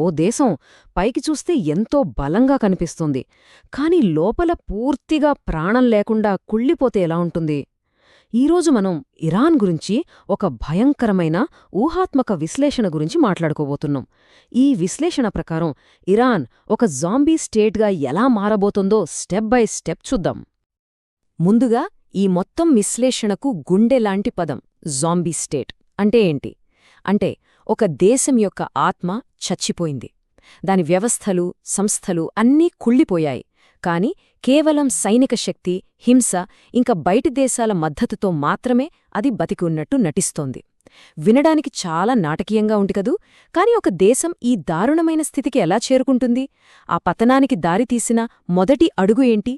ఓ దేశం పైకి చూస్తే ఎంతో బలంగా కనిపిస్తుంది. కాని లోపల పూర్తిగా ప్రాణం లేకుండా కుళ్ళిపోతే ఎలా ఉంటుంది? ఈరోజు మనం ఇరాన్ గురించి ఒక భయంకరమైన ఊహాత్మక విశ్లేషణ గురించి మాట్లాడుకోబోతున్నాం. ఈ విశ్లేషణ ప్రకారం ఇరాన్ ఒక జాంబీ స్టేట్గా ఎలా మారబోతుందో స్టెప్ బై స్టెప్ చూద్దాం. ముందుగా ఈ మొత్తం విశ్లేషణకు గుండెలాంటి పదం జాంబీ స్టేట్ అంటే ఏంటి? అంటే ఒక దేశం యొక్క ఆత్మ చచ్చిపోయింది. దాని వ్యవస్థలు సంస్థలు అన్నీ కుళ్ళిపోయాయి. కాని కేవలం సైనిక శక్తి హింస ఇంకా బయటి దేశాల మద్దతుతో మాత్రమే అది బతికి ఉన్నట్టు నటిస్తోంది. వినడానికి చాలా నాటకీయంగా ఉంటికదూ కాని ఒక దేశం ఈ దారుణమైన స్థితికి ఎలా చేరుకుంటుంది? ఆ పతనానికి దారితీసిన మొదటి అడుగు ఏంటి?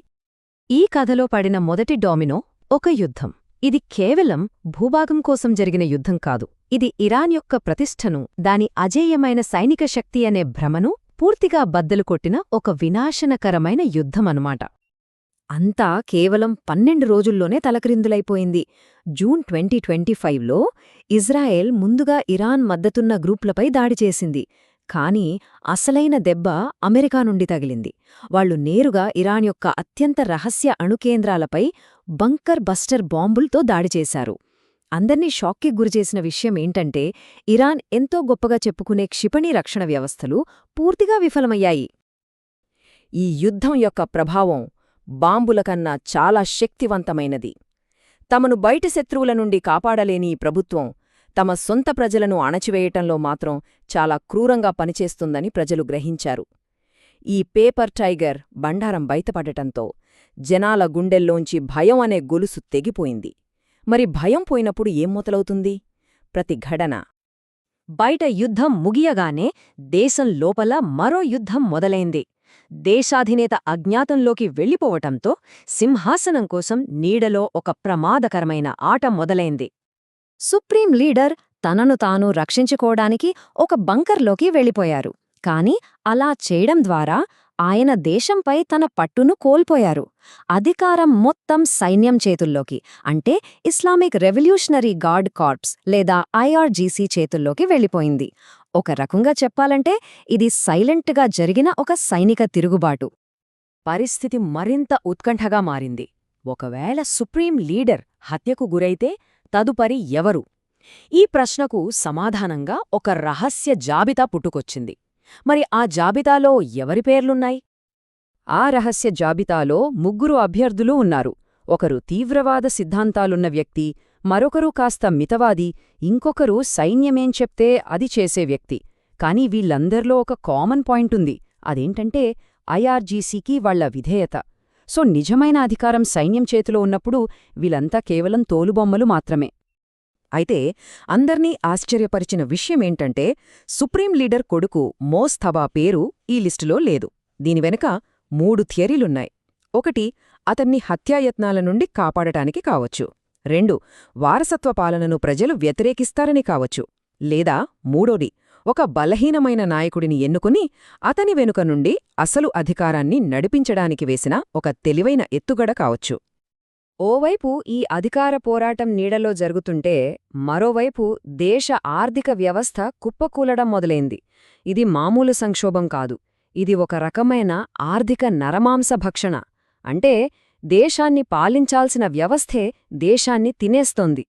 ఈ కథలో పడిన మొదటి డామినో ఒక యుద్ధం. ఇది కేవలం భూభాగం కోసం జరిగిన యుద్ధం కాదు. ఇది ఇరాన్ యొక్క ప్రతిష్టను దాని అజేయమైన సైనిక శక్తి అనే భ్రమను పూర్తిగా బద్దలు కొట్టిన ఒక వినాశనకరమైన యుద్ధమనమాట అంతా కేవలం పన్నెండు రోజుల్లోనే తలక్రిందులైపోయింది. జూన్ ట్వంటీ ట్వంటీ ఫైవ్లో ఇజ్రాయెల్ ముందుగా ఇరాన్ మద్దతున్న గ్రూప్లపై దాడి చేసింది. కానీ అసలైన దెబ్బ అమెరికా నుండి తగిలింది. వాళ్ళు నేరుగా ఇరాన్ యొక్క అత్యంత రహస్య అణుకేంద్రాలపై బంకర్ బస్టర్ బాంబుల్తో దాడి చేశారు. అందర్నీ షాక్కి గురిచేసిన విషయం ఏంటంటే ఇరాన్ ఎంతో గొప్పగా చెప్పుకునే క్షిపణి రక్షణ వ్యవస్థలు పూర్తిగా విఫలమయ్యాయి. ఈ యుద్ధం యొక్క ప్రభావం బాంబుల కన్నా చాలా శక్తివంతమైనది. తమను బయట శత్రువుల నుండి కాపాడలేని ఈ ప్రభుత్వం తమ సొంత ప్రజలను అణచివేయటంలో మాత్రం చాలా క్రూరంగా పనిచేస్తుందని ప్రజలు గ్రహించారు. ఈ పేపర్ టైగర్ బండారం బయటపడటంతో జనాల గుండెల్లోంచి భయం అనే గొలుసు తెగిపోయింది. మరి భయం పోయినప్పుడు ఏం మొదలవుతుంది? ప్రతి ఘటన. బయట యుద్ధం ముగియగానే దేశం లోపల మరో యుద్ధం మొదలైంది. దేశాధినేత అజ్ఞాతంలోకి వెళ్ళిపోవటంతో సింహాసనం కోసం నీడలో ఒక ప్రమాదకరమైన ఆట మొదలైంది. సుప్రీం లీడర్ తనను తాను రక్షించుకోవడానికి ఒక బంకర్లోకి వెళ్ళిపోయారు. కాని అలా చేయడం ద్వారా ఆయన దేశంపై తన పట్టును కోల్పోయారు. అధికారం మొత్తం సైన్యం చేతుల్లోకి అంటే ఇస్లామిక్ రెవల్యూషనరీ గార్డ్ కార్ప్స్ లేదా ఐఆర్జీసీ చేతుల్లోకి వెళ్ళిపోయింది. ఒక రకంగా చెప్పాలంటే ఇది సైలెంట్గా జరిగిన ఒక సైనిక తిరుగుబాటు. పరిస్థితి మరింత ఉత్కంఠగా మారింది. ఒకవేళ సుప్రీం లీడర్ హత్యకు గురైతే తదుపరి ఎవరు? ఈ ప్రశ్నకు సమాధానంగా ఒక రహస్య జాబితా పుట్టుకొచ్చింది. మరి ఆ జాబితాలో ఎవరి పేర్లున్నాయి? ఆ రహస్య జాబితాలో ముగ్గురు అభ్యర్థులు ఉన్నారు. ఒకరు తీవ్రవాద సిద్ధాంతాలున్న వ్యక్తి మరొకరు కాస్త మితవాది ఇంకొకరు సైన్యమేం చెప్తే అది చేసే వ్యక్తి. కాని వీళ్ళందర్లో ఒక కామన్ పాయింట్ ఉంది. అదేంటంటే ఐఆర్జీసీకి వాళ్ళ విధేయత. సో నిజమైన అధికారం సైన్యం చేతిలో ఉన్నప్పుడు వీళ్ళంతా కేవలం తోలుబొమ్మలు మాత్రమే. అయితే అందర్నీ ఆశ్చర్యపరిచిన విషయమేంటంటే సుప్రీం లీడర్ కొడుకు మోస్థబా పేరు ఈ లిస్టులో లేదు. దీని వెనుక మూడు థియరీలున్నాయి. ఒకటి అతన్ని హత్యాయత్నాల నుండి కాపాడటానికి కావచ్చు. రెండు వారసత్వ పాలనను ప్రజలు వ్యతిరేకిస్తారని కావచ్చు. లేదా మూడోది ఒక బలహీనమైన నాయకుడిని ఎన్నుకుని అతని వెనుక నుండి అసలు అధికారాన్ని నడిపించడానికి వేసిన ఒక తెలివైన ఎత్తుగడ కావచ్చు. ఓవైపు ఈ అధికార పోరాటం నీడలో జరుగుతుంటే మరోవైపు దేశ ఆర్థిక వ్యవస్థ కుప్పకూలడం మొదలైంది. ఇది మామూలు సంక్షోభం కాదు. ఇది ఒక రకమైన ఆర్థిక నరమాంస భక్షణ. అంటే దేశాన్ని పాలించాల్సిన వ్యవస్థే దేశాన్ని తినేస్తోంది.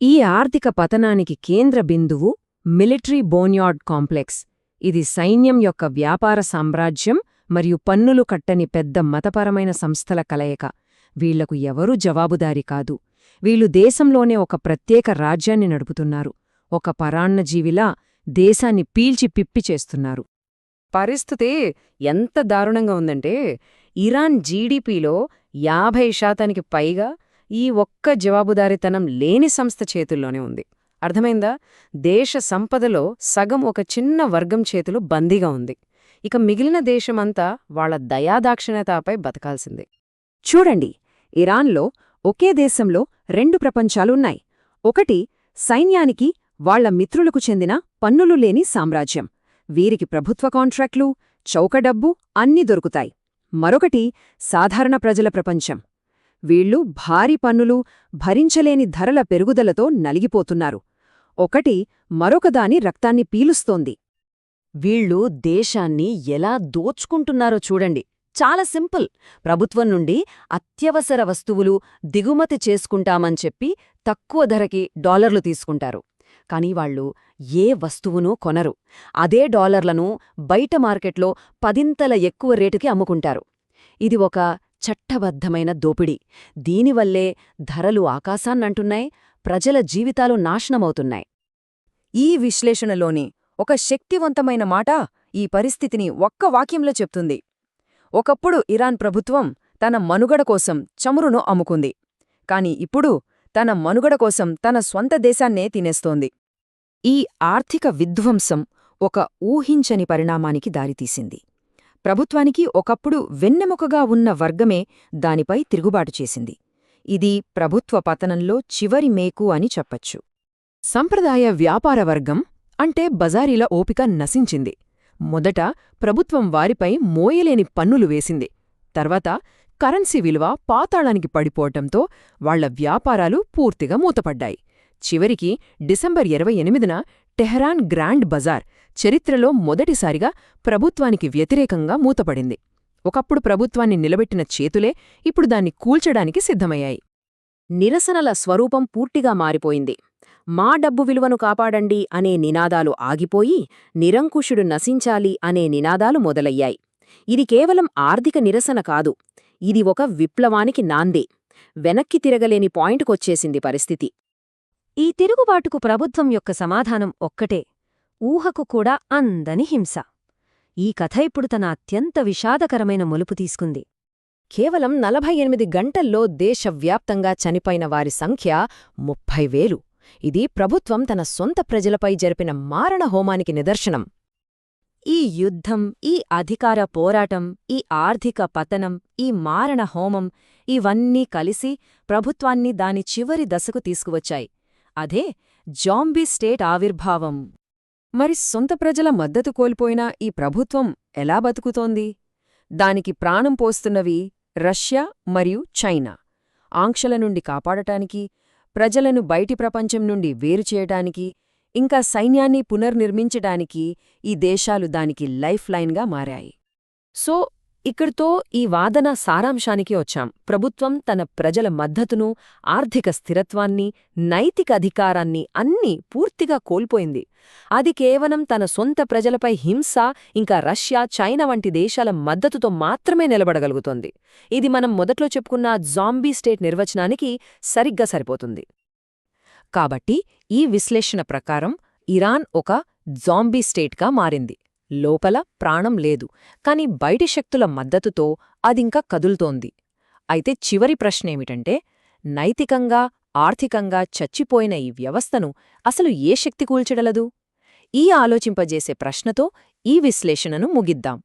ఈ ఆర్థిక పతనానికి కేంద్ర బిందువు మిలిటరీ బోన్యార్డ్ కాంప్లెక్స్. ఇది సైన్యం యొక్క వ్యాపార సామ్రాజ్యం మరియు పన్నులు కట్టని పెద్ద మతపరమైన సంస్థల కలయిక. వీళ్ళకు ఎవరూ జవాబుదారీ కాదు. వీళ్ళు దేశంలోనే ఒక ప్రత్యేక రాజ్యాన్ని నడుపుతున్నారు. ఒక పరాన్నజీవిలా దేశాన్ని పీల్చి పిప్పి చేస్తున్నారు. పరిస్థితి ఎంత దారుణంగా ఉందంటే ఇరాన్ జీడీపీలో యాభై శాతానికి పైగా ఈ ఒక్క జవాబుదారితనం లేని సంస్థ చేతుల్లోనే ఉంది. అర్థమైందా? దేశ సంపదలో సగం ఒక చిన్న వర్గం చేతులు బందీగా ఉంది. ఇక మిగిలిన దేశమంతా వాళ్ళ దయాదాక్షిణ్యతపై బతకాల్సిందే. చూడండి ఇరాన్లో ఒకే దేశంలో రెండు ప్రపంచాలున్నాయి ఒకటి సైన్యానికి వాళ్ళ మిత్రులకు చెందిన పన్నులు లేని సామ్రాజ్యం. వీరికి ప్రభుత్వ కాంట్రాక్ట్లు చౌకడబ్బు అన్నీ దొరుకుతాయి. మరొకటి సాధారణ ప్రజల ప్రపంచం. వీళ్ళు భారీ పన్నులు భరించలేని ధరల పెరుగుదలతో నలిగిపోతున్నారు. ఒకటి మరొకదాని రక్తాన్ని పీలుస్తోంది. వీళ్ళు దేశాన్ని ఎలా దోచుకుంటున్నారో చూడండి. చాలా సింపుల్. ప్రభుత్వం నుండి అత్యవసర వస్తువులు దిగుమతి చేసుకుంటామని చెప్పి తక్కువ ధరకి డాలర్లు తీసుకుంటారు. కానీ వాళ్ళు ఏ వస్తువునూ కొనరు. అదే డాలర్లను బయట మార్కెట్లో పదింతల ఎక్కువ రేటుకి అమ్ముకుంటారు. ఇది ఒక చట్టబద్ధమైన దోపిడీ. దీనివల్లే ధరలు ఆకాశాన్నంటున్నాయి ప్రజల జీవితాలు నాశనమవుతున్నాయి. ఈ విశ్లేషణలోని ఒక శక్తివంతమైన మాట ఈ పరిస్థితిని ఒక్క వాక్యంలో చెప్తుంది. ఒకప్పుడు ఇరాన్ ప్రభుత్వం తన మనుగడ కోసం చమురును అమ్ముకుంది. కాని ఇప్పుడు తన మనుగడ కోసం తన స్వంత దేశాన్నే తినేస్తోంది. ఈ ఆర్థిక విధ్వంసం ఒక ఊహించని పరిణామానికి దారితీసింది. ప్రభుత్వానికి ఒకప్పుడు వెన్నెముకగా ఉన్న వర్గమే దానిపై తిరుగుబాటు చేసింది. ఇది ప్రభుత్వ పతనంలో చివరి మేకు అని చెప్పచ్చు. సంప్రదాయ వ్యాపార వర్గం అంటే బజారీల ఓపిక నశించింది. మొదట ప్రభుత్వం వారిపై మోయలేని పన్నులు వేసింది. తర్వాత కరెన్సీ విలువ పాతాళానికి పడిపోవటంతో వాళ్ళ వ్యాపారాలు పూర్తిగా మూతపడ్డాయి. చివరికి డిసెంబర్ ఇరవై ఎనిమిదిన టెహరాన్ గ్రాండ్ బజార్ చరిత్రలో మొదటిసారిగా ప్రభుత్వానికి వ్యతిరేకంగా మూతపడింది. ఒకప్పుడు ప్రభుత్వాన్ని నిలబెట్టిన చేతులే ఇప్పుడు దాన్ని కూల్చడానికి సిద్ధమయ్యాయి. నిరసనల స్వరూపం పూర్తిగా మారిపోయింది. మా డబ్బు విలువను కాపాడండి అనే నినాదాలు ఆగిపోయి నిరంకుశుడు నశించాలి అనే నినాదాలు మొదలయ్యాయి. ఇది కేవలం ఆర్థిక నిరసన కాదు. ఇది ఒక విప్లవానికి నాందే. వెనక్కి తిరగలేని పాయింట్కొచ్చేసింది పరిస్థితి. ఈ తిరుగుబాటుకు ప్రభుత్వం యొక్క సమాధానం ఒక్కటే. ఊహకు కూడా అందని హింస. ఈ కథ ఇప్పుడు తన అత్యంత విషాదకరమైన మలుపు తీసుకుంది. కేవలం నలభై ఎనిమిది గంటల్లో దేశవ్యాప్తంగా చనిపోయిన వారి సంఖ్య ముప్పై వేలు. ఇది ప్రభుత్వం తన సొంత ప్రజలపై జరిపిన మారణ హోమానికి నిదర్శనం. ఈ యుద్ధం ఈ అధికార పోరాటం ఈ ఆర్థిక పతనం ఈ మారణ హోమం ఇవన్నీ కలిసి ప్రభుత్వాన్ని దాని చివరి దశకు తీసుకువచ్చాయి. అదే జాంబీ స్టేట్ ఆవిర్భావం. మరి సొంత ప్రజల మద్దతు కోల్పోయిన ఈ ప్రభుత్వం ఎలా బతుకుతోంది? దానికి ప్రాణం పోస్తున్నవి రష్యా మరియు చైనా. ఆంక్షల నుండి కాపాడటానికి ప్రజలను బయటి ప్రపంచం నుండి వేరుచేయటానికి ఇంకా సైన్యాన్ని పునర్నిర్మించటానికి ఈ దేశాలు దానికి లైఫ్ లైన్గా మారాయి. సో ఇక్కడితో ఈ వాదన సారాంశానికి వచ్చాం. ప్రభుత్వం తన ప్రజల మద్దతును ఆర్థిక స్థిరత్వాన్ని నైతిక అధికారాన్ని అన్నీ పూర్తిగా కోల్పోయింది. అది కేవలం తన సొంత ప్రజలపై హింస ఇంకా రష్యా చైనా వంటి దేశాల మద్దతుతో మాత్రమే నిలబడగలుగుతోంది. ఇది మనం మొదట్లో చెప్పుకున్న జాంబీ స్టేట్ నిర్వచనానికి సరిగ్గా సరిపోతుంది. కాబట్టి ఈ విశ్లేషణ ప్రకారం ఇరాన్ ఒక జాంబీ స్టేట్గా మారింది. లోపల ప్రాణం లేదు. కాని బయటి శక్తుల మద్దతుతో అదింకా కదులుతోంది. అయితే చివరి ప్రశ్నేమిటంటే నైతికంగా ఆర్థికంగా చచ్చిపోయిన ఈ వ్యవస్థను అసలు ఏ శక్తి కూల్చడలదు? ఈ ఆలోచింపజేసే ప్రశ్నతో ఈ విశ్లేషణను ముగిద్దాం.